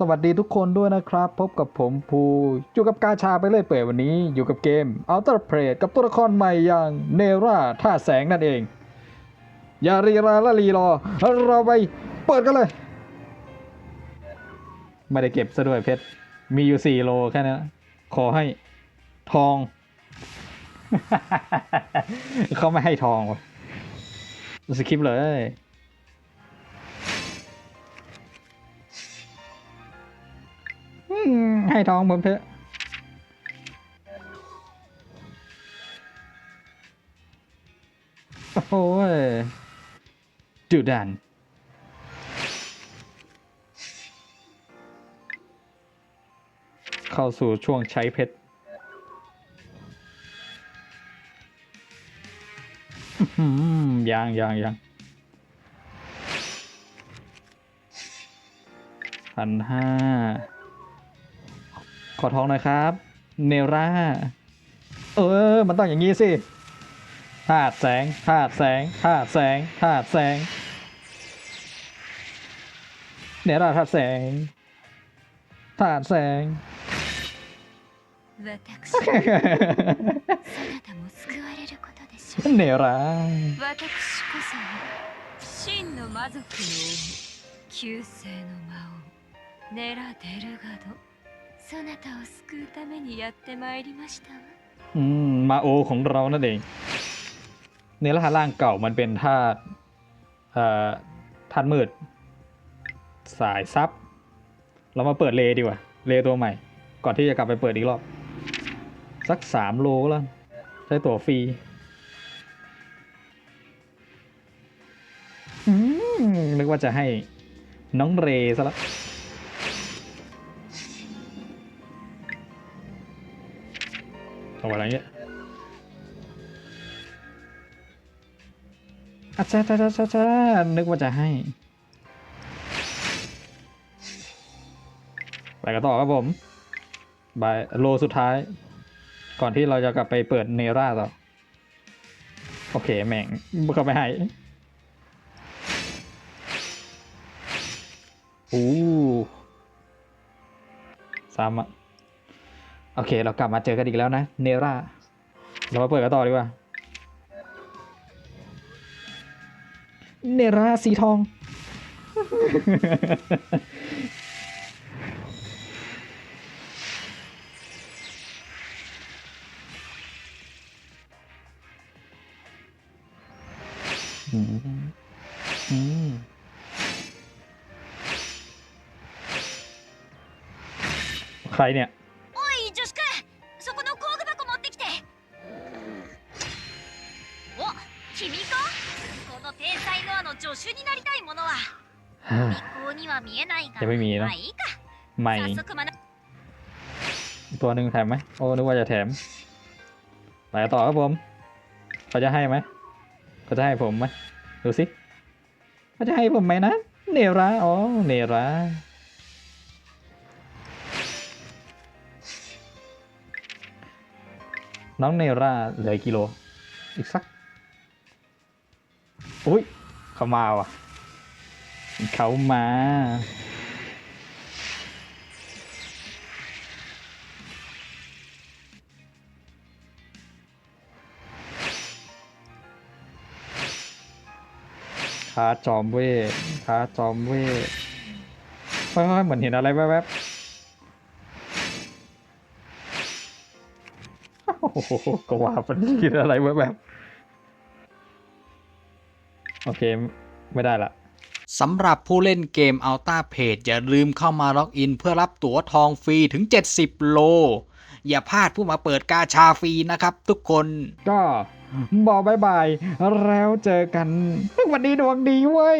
สวัสดีทุกคนด้วยนะครับ พบกับผมภู อยู่กับกาชาไปเลยเปิดวันนี้ อยู่กับเกม Outer p r a y กับตัวละครใหม่อย่างเนราท่าแสงนั่นเอง อย่ารีราละรีรอ เราไปเปิดกันเลย ไม่ได้เก็บซะด้วยเพชร มีอยู่ 4 โลแค่นั้นขอให้ทอง เขาไม่ให้ทองสคริปเลย ให้ทองผมเถอะโอ้ยดุดันเข้าสู่ช่วงใช้เพชรยังยังยังพันห้า ขอท้องหน่อยครับ เนร่า เออ มันต้องอย่างนี้สิธาตุแสงธาตุแสงธาตุแสงธาตุแสง เนร่าธาตุแสงธาตุแสง 私そなたも救われることでしょう เนร่า 私こそが真の魔族の王旧世の魔王ネラ・デルガド そなたを救うためにやってまいりましたわ อืม มาโอของเรานั่นเอง เนร่าร่างเก่ามันเป็นธาตุเอ่อธาตุมืด สายซับ เรามาเปิดเลดีกว่า เลตัวใหม่ ก่อนที่จะกลับไปเปิดอีกรอบ สักสามโลแล้ว ใช้ตั๋วฟรี อืม นึกว่าจะให้น้องเรซะแล้ว เอาอะไรเงี้ยอาจารย์จ้าจ้าจ้านึกว่าจะให้ ไปกันต่อครับผมบายโลสุดท้าย ก่อนที่เราจะกลับไปเปิดเนร่าต่อ โอเค แม่งเข้าไปให้อู้สามอะ โอเค เรากลับมาเจอกันอีกแล้วนะ เนร่า เรามาเปิดกันต่อดีกว่า เนร่าสีทอง อืมอืมใครเนี่ย 君かこの天才ノアの助手になりたいものは尾行には見えないがยังไม่มีเนอะ まあいいか ใหม่ 早速学ぶ ตัวหนึ่งแถมไหมโอ้นึกว่าจะแถมไปกันต่อครับผม เขาจะให้ไหมเขาจะให้ผมไหมดูสิเขาจะให้ผมไหมนะ เนราอ๋อ เนราน้องเนราเหลืออกกิโล อีกสัก อุ้ยเขามาว่ะ เขามาค้าจอมเว่ค้าจอมเว่ค่อยๆเหมือนเห็นอะไรแวบๆโอ้โหก็ว่ามันคิดอะไรแวบๆ โอเค ไม่ได้ละสำหรับผู้เล่นเกม Alta Page อย่าลืมเข้ามาล็อกอิน เพื่อรับตั๋วทองฟรีถึง 70 โล อย่าพลาดผู้มาเปิดกาชาฟรีนะครับทุกคน ก็บอกบายบายแล้วเจอกัน วันนี้ดวงดีเว้ย